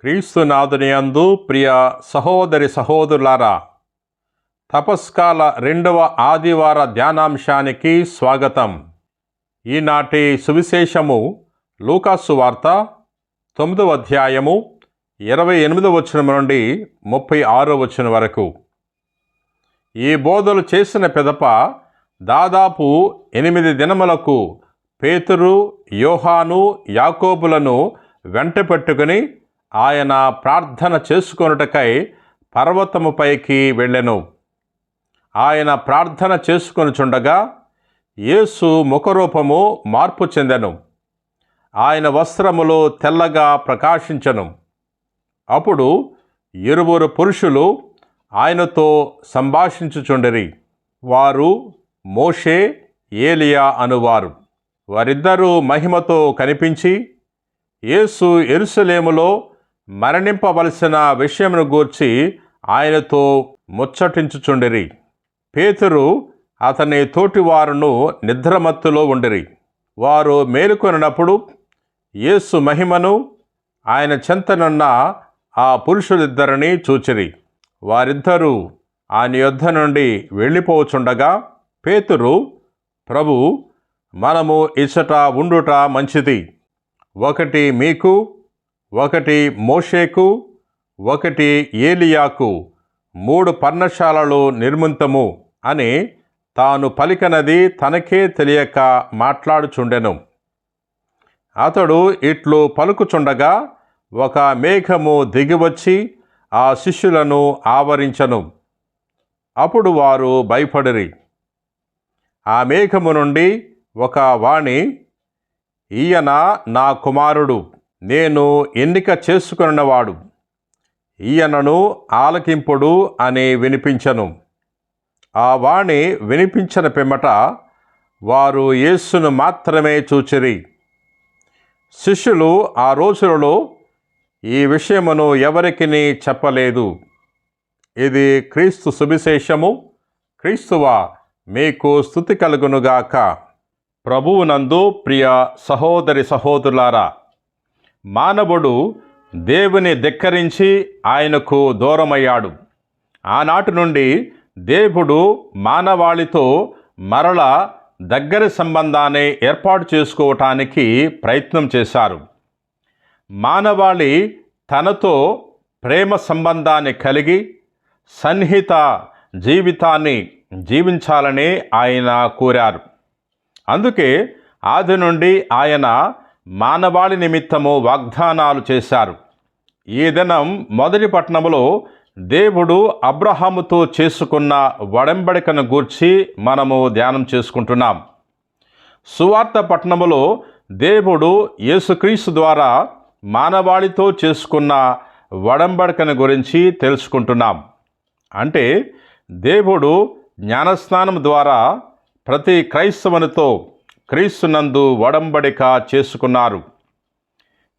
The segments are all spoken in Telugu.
క్రీస్తునాథుని యందు ప్రియ సహోదరి సహోదరులారా తపస్కాల రెండవ ఆదివార ధ్యానాంశానికి స్వాగతం. ఈనాటి సువిశేషము లూకాసు వార్త తొమ్మిదవ అధ్యాయము ఇరవై ఎనిమిదవ వచనం నుండి ముప్పై ఆరో వచనం వరకు. ఈ బోధలు చేసిన పిదప దాదాపు ఎనిమిది దినములకు పేతురు యోహాను యాకోబులను వెంట పెట్టుకుని ఆయన ప్రార్థన చేసుకొనుటకై పర్వతముపైకి వెళ్ళెను. ఆయన ప్రార్థన చేసుకొనుచుండగా యేసు ముఖరూపము మార్పు చెందెను. ఆయన వస్త్రములు తెల్లగా ప్రకాశించను. అప్పుడు ఇరువురు పురుషులు ఆయనతో సంభాషించుచుండిరి. వారు మోషే ఏలియా అనువారు. వారిద్దరూ మహిమతో కనిపించి యేసు ఎరుసలేములో మరణింపవలసిన విషయమును గూర్చి ఆయనతో ముచ్చటించుచుండిరి. పేతురు అతని తోటివారును నిద్రమత్తులో ఉండిరి. వారు మేలుకొనినప్పుడు యేసు మహిమను ఆయన చెంతనున్న ఆ పురుషులిద్దరిని చూచిరి. వారిద్దరూ ఆయన యొద్ధ నుండి వెళ్ళిపోచుండగా పేతురు ప్రభు మనము ఇచ్చట ఉండుట మంచిది. ఒకటి మీకు ఒకటి మోషేకు ఒకటి ఏలియాకు మూడు పర్ణశాలలు నిర్మింతము అని తాను పలికనది తనకే తెలియక మాట్లాడుచుండెను. అతడు ఇట్లు పలుకుచుండగా ఒక మేఘము దిగివచ్చి ఆ శిష్యులను ఆవరించను. అప్పుడు వారు భయపడిరి. ఆ మేఘము నుండి ఒక వాణి ఈయన నా కుమారుడు. నేను ఎన్నిక చేసుకున్నవాడు. ఈయనను ఆలకింపుడు అని వినిపించను. ఆ వాణి వినిపించిన పిమ్మట వారు యేసును మాత్రమే చూచిరి. శిష్యులు ఆ రోజులలో ఈ విషయమును ఎవరికిని చెప్పలేదు. ఇది క్రీస్తు సువిశేషము. క్రీస్తువా మీకు స్థుతి కలుగునుగాక. ప్రభువునందు ప్రియ సహోదరి సహోదరులారా మానవుడు దేవుని ధిక్కరించి ఆయనకు దూరమయ్యాడు. ఆనాటి నుండి దేవుడు మానవాళితో మరల దగ్గరి సంబంధాన్ని ఏర్పాటు చేసుకోవటానికి ప్రయత్నం చేశారు. మానవాళి తనతో ప్రేమ సంబంధాన్ని కలిగి సన్నిహిత జీవితాన్ని జీవించాలని ఆయన కోరారు. అందుకే ఆది నుండి ఆయన మానవాళి నిమిత్తము వాగ్దానాలు చేశారు. ఈ దినం మొదటి పట్టణములో దేవుడు అబ్రహాముతో చేసుకున్న వడంబడికను గూర్చి మనము ధ్యానం చేసుకుంటున్నాం. సువార్త పట్టణములో దేవుడు యేసుక్రీస్తు ద్వారా మానవాళితో చేసుకున్న వడంబడికను గురించి తెలుసుకుంటున్నాం. అంటే దేవుడు జ్ఞానస్నానం ద్వారా ప్రతి క్రైస్తవునితో క్రీస్తునందు వడంబడిక చేసుకున్నారు.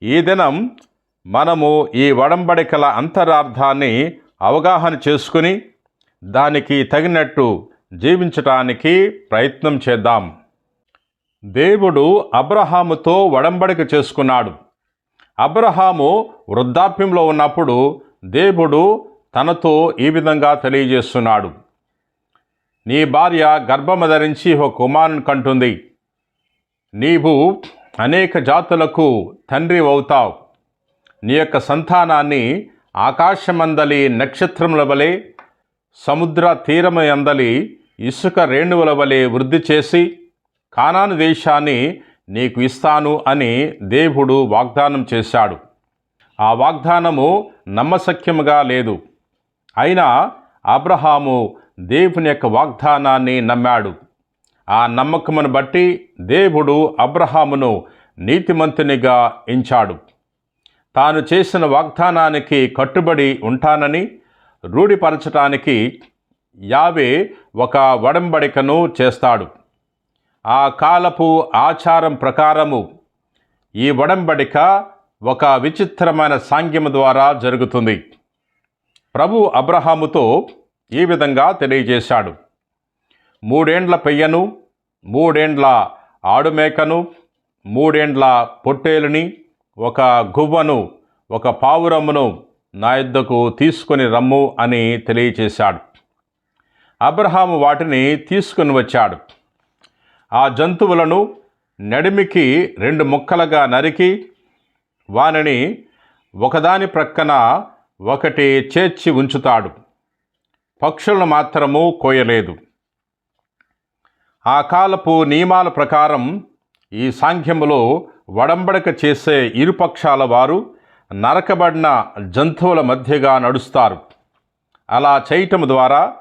ఈ దినం మనము ఈ వడంబడికల అంతరార్థాన్ని అవగాహన చేసుకుని దానికి తగినట్టు జీవించటానికి ప్రయత్నం చేద్దాం. దేవుడు అబ్రహాముతో వడంబడిక చేసుకున్నాడు. అబ్రహాము వృద్ధాప్యంలో ఉన్నప్పుడు దేవుడు తనతో ఈ విధంగా తెలియజేస్తున్నాడు. నీ భార్య గర్భము ధరించి ఒక కుమారుని కంటుంది. నీవు అనేక జాతులకు తండ్రి అవుతావు నీ యొక్క సంతానాన్ని ఆకాశమందలి నక్షత్రముల వలె సముద్ర తీరము అందలి ఇసుక రేణువుల వలె వృద్ధి చేసి కానాను దేశాన్ని నీకు ఇస్తాను అని దేవుడు వాగ్దానం చేశాడు. ఆ వాగ్దానము నమ్మశక్యముగా లేదు. అయినా అబ్రహాము దేవుని యొక్క వాగ్దానాన్ని నమ్మాడు. ఆ నమ్మకమును బట్టి దేవుడు అబ్రహామును నీతిమంతునిగా ఎంచాడు. తాను చేసిన వాగ్దానానికి కట్టుబడి ఉంటానని రూఢిపరచటానికి యావే ఒక వడంబడికను చేస్తాడు. ఆ కాలపు ఆచారం ప్రకారము ఈ వడంబడిక ఒక విచిత్రమైన సాంగ్యము ద్వారా జరుగుతుంది. ప్రభు అబ్రహాముతో ఈ విధంగా తెలియజేశాడు. మూడేండ్ల పెయ్యను మూడేండ్ల ఆడుమేకను మూడేండ్ల పొట్టేలుని ఒక గువ్వను ఒక పావురమ్మును నా యుద్ధకు తీసుకొని రమ్ము అని తెలియచేశాడు. అబ్రహాము వాటిని తీసుకుని వచ్చాడు. ఆ జంతువులను నడిమికి రెండు ముక్కలుగా నరికి వానిని ఒకదాని ప్రక్కన ఒకటి చేర్చి ఉంచుతాడు. పక్షులను మాత్రము కోయలేదు. ఆ కాలపు నియమాల ప్రకారం ఈ సాంఖ్యములో వడంబడక చేసే ఇరుపక్షాల వారు నరకబడిన జంతువుల మధ్యగా నడుస్తారు. అలా చేయటం ద్వారా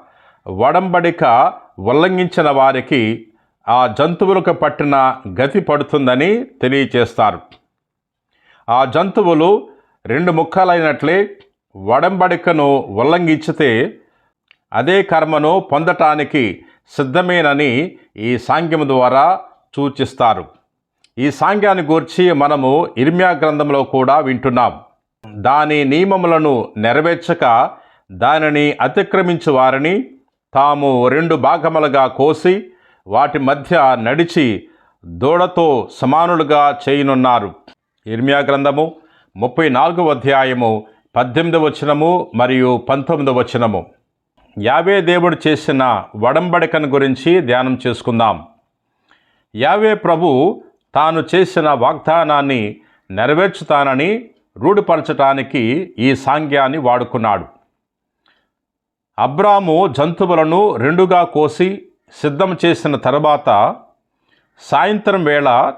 వడంబడిక ఉల్లంఘించిన వారికి ఆ జంతువులకు పట్టిన గతి పడుతుందని తెలియచేస్తారు. ఆ జంతువులు రెండు ముక్కలైనట్లే వడంబడికను ఉల్లంఘించితే అదే కర్మను పొందటానికి సిద్ధమేనని ఈ సాంగ్యం ద్వారా సూచిస్తారు. ఈ సాంఖ్యాన్ని గూర్చి మనము ఇర్మ్యా గ్రంథంలో కూడా వింటున్నాం. దాని నియమములను నెరవేర్చక దానిని అతిక్రమించు వారిని తాము రెండు భాగములుగా కోసి వాటి మధ్య నడిచి దూడతో సమానులుగా చేయనున్నారు. ఇర్మియా గ్రంథము ముప్పై నాలుగవ అధ్యాయము పద్దెనిమిది వచనము మరియు పంతొమ్మిది వచనము. యావే దేవుడు చేసిన వడంబడికను గురించి ధ్యానం చేసుకుందాం. యావే ప్రభు తాను చేసిన వాగ్దానాన్ని నెరవేర్చుతానని రూఢిపరచటానికి ఈ సాంగ్యాన్ని వాడుకున్నాడు. అబ్రాము జంతువులను రెండుగా కోసి సిద్ధం చేసిన తర్వాత సాయంత్రం వేళ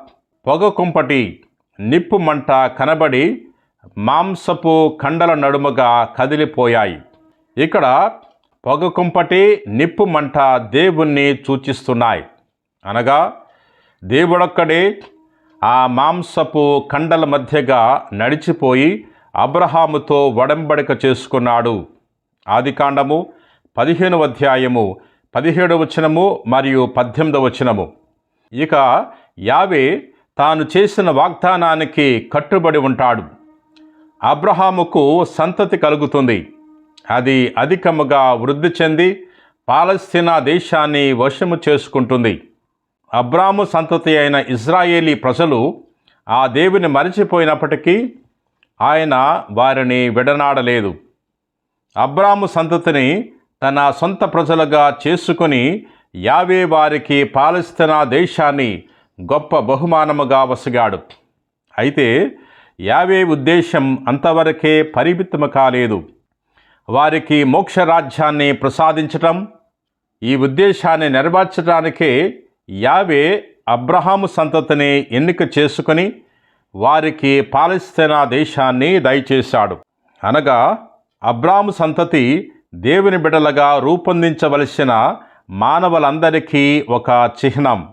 పొగ కుంపటి నిప్పు మంట కనబడి మాంసపు కండల నడుమగా కదిలిపోయాయి. ఇక్కడ పొగ కుంపటి నిప్పు మంట దేవుణ్ణి సూచిస్తున్నాయి. అనగా దేవుడొక్కడే ఆ మాంసపు కండల మధ్యగా నడిచిపోయి అబ్రహాముతో వడంబడిక చేసుకున్నాడు. ఆదికాండము పదిహేనవ అధ్యాయము పదిహేడవ వచనము మరియు పద్దెనిమిదవ వచనము. ఇక యావే తాను చేసిన వాగ్దానానికి కట్టుబడి ఉంటాడు. అబ్రహాముకు సంతతి కలుగుతుంది. అది అధికముగా వృద్ధి చెంది పాలస్తీనా దేశాన్ని వశము చేసుకుంటుంది. అబ్రాము సంతతి అయిన ఇజ్రాయేలీ ప్రజలు ఆ దేవుని మరచిపోయినప్పటికీ ఆయన వారిని విడనాడలేదు. అబ్రాము సంతతిని తన సొంత ప్రజలుగా చేసుకొని యావే వారికి పాలస్తీనా దేశాన్ని గొప్ప బహుమానముగా వసిగాడు. అయితే యావే ఉద్దేశం అంతవరకే పరిమితము కాలేదు. వారికి మోక్ష రాజ్యాన్ని ప్రసాదించటం ఈ ఉద్దేశాన్ని నెరవేర్చడానికే యావే అబ్రహాము సంతతిని ఎన్నిక చేసుకొని వారికి పాలస్తీనా దేశాన్ని దయచేశాడు. అనగా అబ్రాము సంతతి దేవుని బిడలగా రూపొందించవలసిన మానవులందరికీ ఒక చిహ్నం.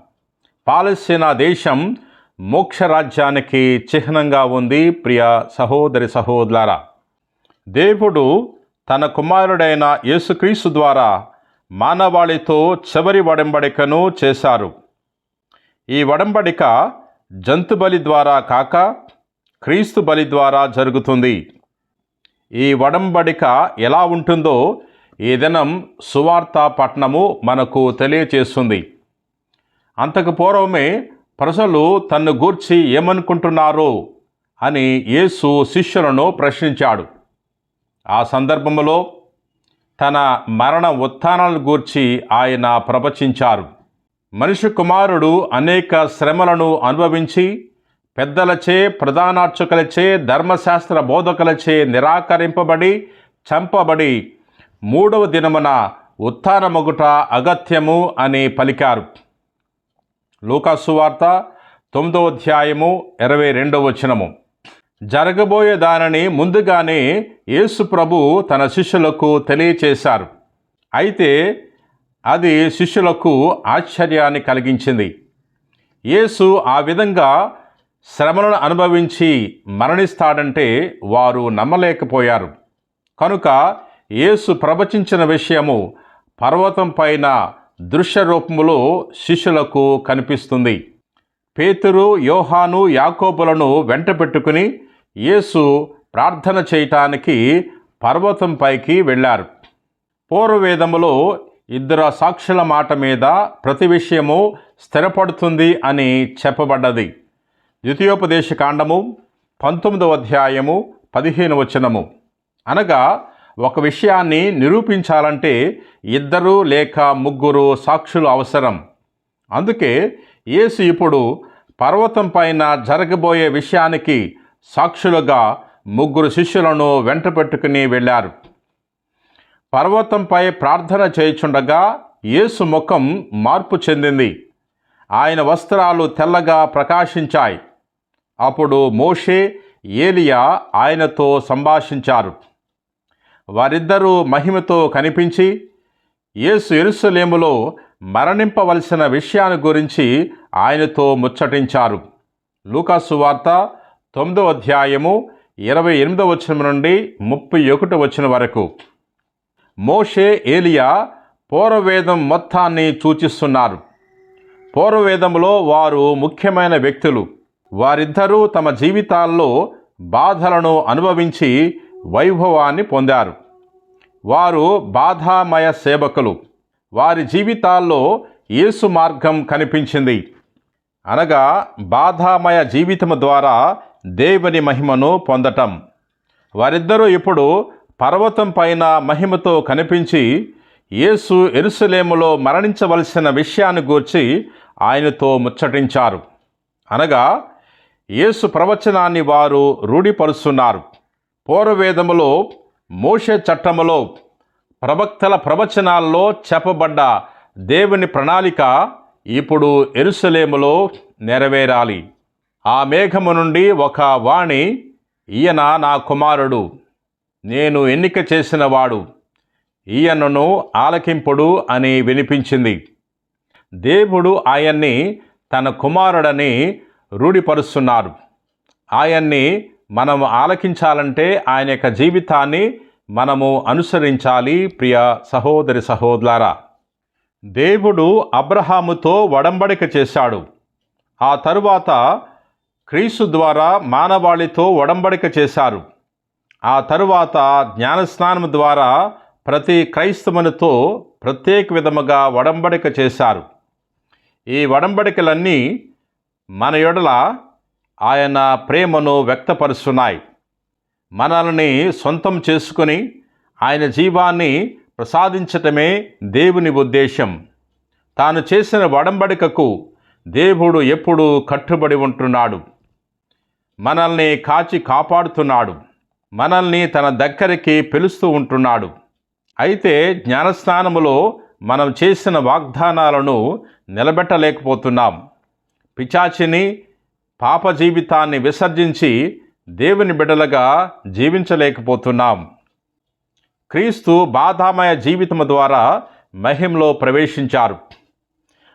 పాలస్తీనా దేశం మోక్షరాజ్యానికి చిహ్నంగా ఉంది ప్రియ సహోదరి సహోదరులారా. దేవుడు తన కుమారుడైన యేసుక్రీస్తు ద్వారా మానవాళితో చివరి వడంబడికను చేశారు. ఈ వడంబడిక జంతు బలి ద్వారా కాక క్రీస్తు బలి ద్వారా జరుగుతుంది. ఈ వడంబడిక ఎలా ఉంటుందో ఈ దినం సువార్త పట్టణము మనకు తెలియచేస్తుంది. అంతకు పూర్వమే ప్రజలు తన్ను గూర్చి ఏమనుకుంటున్నారో అని యేసు శిష్యులను ప్రశ్నించాడు. ఆ సందర్భంలో తన మరణ ఉత్థానాలను గూర్చి ఆయన ప్రవచించారు. మనిషి కుమారుడు అనేక శ్రమలను అనుభవించి పెద్దలచే ప్రధానార్చకులచే ధర్మశాస్త్ర బోధకులచే నిరాకరింపబడి చంపబడి మూడవ దినమున ఉత్థానమొగుట అగత్యము అని పలికారు. లూకాసు వార్త తొమ్మిదవ అధ్యాయము ఇరవై రెండవ వచనము. జరగబోయే దానిని ముందుగానే యేసు ప్రభు తన శిష్యులకు తెలియచేశారు. అయితే అది శిష్యులకు ఆశ్చర్యాన్ని కలిగించింది. యేసు ఆ విధంగా శ్రమలను అనుభవించి మరణిస్తాడంటే వారు నమ్మలేకపోయారు. కనుక యేసు ప్రవచించిన విషయము పర్వతం పైన దృశ్య రూపములో శిష్యులకు కనిపిస్తుంది. పేతురు యోహాను యాకోబులను వెంట పెట్టుకుని యేసు ప్రార్థన చేయటానికి పర్వతం పైకి వెళ్ళారు. పూర్వవేదములో ఇద్దరు సాక్షుల మాట మీద ప్రతి విషయము స్థిరపడుతుంది అని చెప్పబడ్డది. ద్వితీయోపదేశ కాండము పంతొమ్మిదవ అధ్యాయము పదిహేను వచనము. అనగా ఒక విషయాన్ని నిరూపించాలంటే ఇద్దరు లేక ముగ్గురు సాక్షులు అవసరం. అందుకే యేసు ఇప్పుడు పర్వతం పైన జరగబోయే విషయానికి సాక్షులుగా ముగ్గురు శిష్యులను వెంట పెట్టుకుని వెళ్ళారు. పర్వతంపై ప్రార్థన చేయుచుండగా యేసు ముఖం మార్పు చెందింది. ఆయన వస్త్రాలు తెల్లగా ప్రకాశించాయి. అప్పుడు మోషే ఏలియా ఆయనతో సంభాషించారు. వారిద్దరూ మహిమతో కనిపించి యేసు ఎరుసలేములో మరణింపవలసిన విషయాన్ని గురించి ఆయనతో ముచ్చటించారు. లూకాసు వార్త తొమ్మిదో అధ్యాయము ఇరవై ఎనిమిదో వచనం నుండి ముప్పై ఒకటి వచ్చిన వరకు. మోషే ఏలియా పూర్వవేదం మొత్తాన్ని సూచిస్తున్నారు. పూర్వవేదంలో వారు ముఖ్యమైన వ్యక్తులు. వారిద్దరూ తమ జీవితాల్లో బాధలను అనుభవించి వైభవాన్ని పొందారు. వారు బాధామయ సేవకులు. వారి జీవితాల్లో యేసు మార్గం కనిపించింది. అనగా బాధామయ జీవితం ద్వారా దేవుని మహిమను పొందటం. వారిద్దరూ ఇప్పుడు పర్వతం పైన మహిమతో కనిపించి యేసు ఎరుసలేములో మరణించవలసిన విషయాన్ని గూర్చి ఆయనతో ముచ్చటించారు. అనగా యేసు ప్రవచనాన్ని వారు రూఢిపరుస్తున్నారు. పూర్వవేదములో మోషే చట్టములో ప్రవక్తల ప్రవచనాల్లో చెప్పబడ్డ దేవుని ప్రణాళిక ఇప్పుడు ఎరుసలేములో నెరవేరాలి. ఆ మేఘము నుండి ఒక వాణి ఈయన నా కుమారుడు నేను ఎన్నిక చేసినవాడు ఈయనను ఆలకింపుడు అని వినిపించింది. దేవుడు ఆయన్ని తన కుమారుడని రూఢిపరుస్తున్నారు. ఆయన్ని మనం ఆలకించాలంటే ఆయన యొక్క జీవితాన్ని మనము అనుసరించాలి ప్రియ సహోదరి సహోదరా దేవుడు అబ్రహాముతో వడంబడిక చేశాడు. ఆ తరువాత క్రీస్తు ద్వారా మానవాళితో వడంబడిక చేశారు. ఆ తరువాత జ్ఞానస్నానం ద్వారా ప్రతి క్రైస్తవునితో ప్రత్యేక విధముగా వడంబడిక చేశారు. ఈ వడంబడికలన్నీ మన యొడల ఆయన ప్రేమను వ్యక్తపరుస్తున్నాయి. మనల్ని సొంతం చేసుకొని ఆయన జీవాన్ని ప్రసాదించటమే దేవుని ఉద్దేశం తాను చేసిన వడంబడికకు దేవుడు ఎప్పుడూ కట్టుబడి ఉంటున్నాడు. మనల్ని కాచి కాపాడుతున్నాడు. మనల్ని తన దగ్గరికి పిలుస్తూ ఉంటున్నాడు. అయితే జ్ఞానస్నానములో మనం చేసిన వాగ్దానాలను నిలబెట్టలేకపోతున్నాం. పిచాచిని పాప జీవితాన్ని విసర్జించి దేవుని బిడ్డలుగా జీవించలేకపోతున్నాం. క్రీస్తు బాధామయ జీవితము ద్వారా మహింలో ప్రవేశించారు.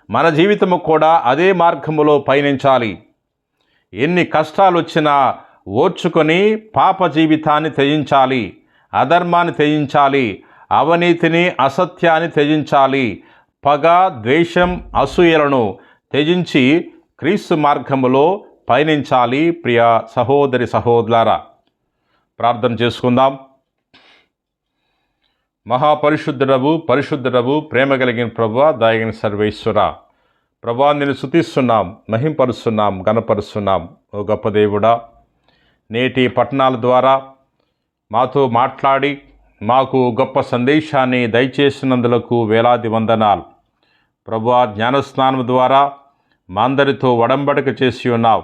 మన జీవితము కూడా అదే మార్గములో పయనించాలి. ఎన్ని కష్టాలు వచ్చినా ఓర్చుకొని పాప జీవితాన్ని త్యజించాలి అధర్మాన్ని త్యజించాలి అవినీతిని అసత్యాన్ని త్యజించాలి పగ ద్వేషం అసూయలను త్యజించి క్రీస్తు మార్గములో పయనించాలి ప్రియ సహోదరి సహోదరులారా. ప్రార్థన చేసుకుందాం. మహాపరిశుద్ధుడవు పరిశుద్ధుడవు ప్రేమ కలిగిన ప్రభు దాయగిన సర్వేశ్వర. ప్రభా నేను శుతిస్తున్నాం మహింపరుస్తున్నాం గణపరుస్తున్నాం ఓ గొప్ప దేవుడా నేటి పట్టణాల ద్వారా మాతో మాట్లాడి మాకు గొప్ప సందేశాన్ని దయచేసినందులకు వేలాది వందనాలు. ప్రభు జ్ఞానస్నానం ద్వారా మా అందరితో వడంబడిక చేసి ఉన్నావు.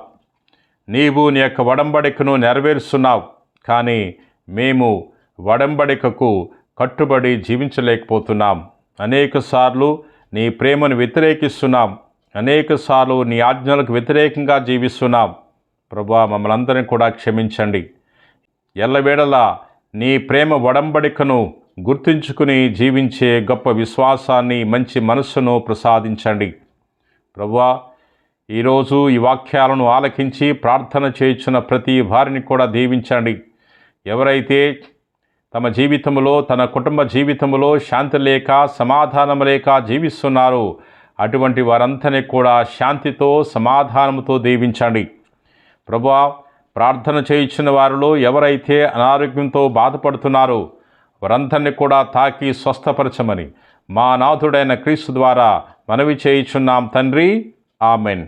నీవు నీ యొక్క వడంబడికను నెరవేరుస్తున్నావు కానీ మేము వడంబడికకు కట్టుబడి జీవించలేకపోతున్నాం. అనేకసార్లు నీ ప్రేమను వ్యతిరేకిస్తున్నాం. అనేకసార్లు నీ ఆజ్ఞలకు వ్యతిరేకంగా జీవిస్తున్నాం. ప్రభా మమ్మల్ని అందరినీ కూడా క్షమించండి. ఎల్లవేళలా నీ ప్రేమ వడంబడికను గుర్తించుకుని జీవించే గొప్ప విశ్వాసాన్ని మంచి మనస్సును ప్రసాదించండి. ప్రభా ఈరోజు ఈ వాక్యాలను ఆలకించి ప్రార్థన చేయించిన ప్రతి వారిని కూడా దీవించండి. ఎవరైతే తమ జీవితంలో తన కుటుంబ జీవితంలో శాంతి లేక సమాధానం లేక జీవిస్తున్నారో అటువంటి వారందరినీ కూడా శాంతితో సమాధానంతో దీవించండి. ప్రభా ప్రార్థన చేయించిన వారిలో ఎవరైతే అనారోగ్యంతో బాధపడుతున్నారో వారందరినీ కూడా తాకి స్వస్థపరచమని మా నాథుడైన క్రీస్తు ద్వారా మనవి చేయించున్నాం తండ్రి. ఆమెన్.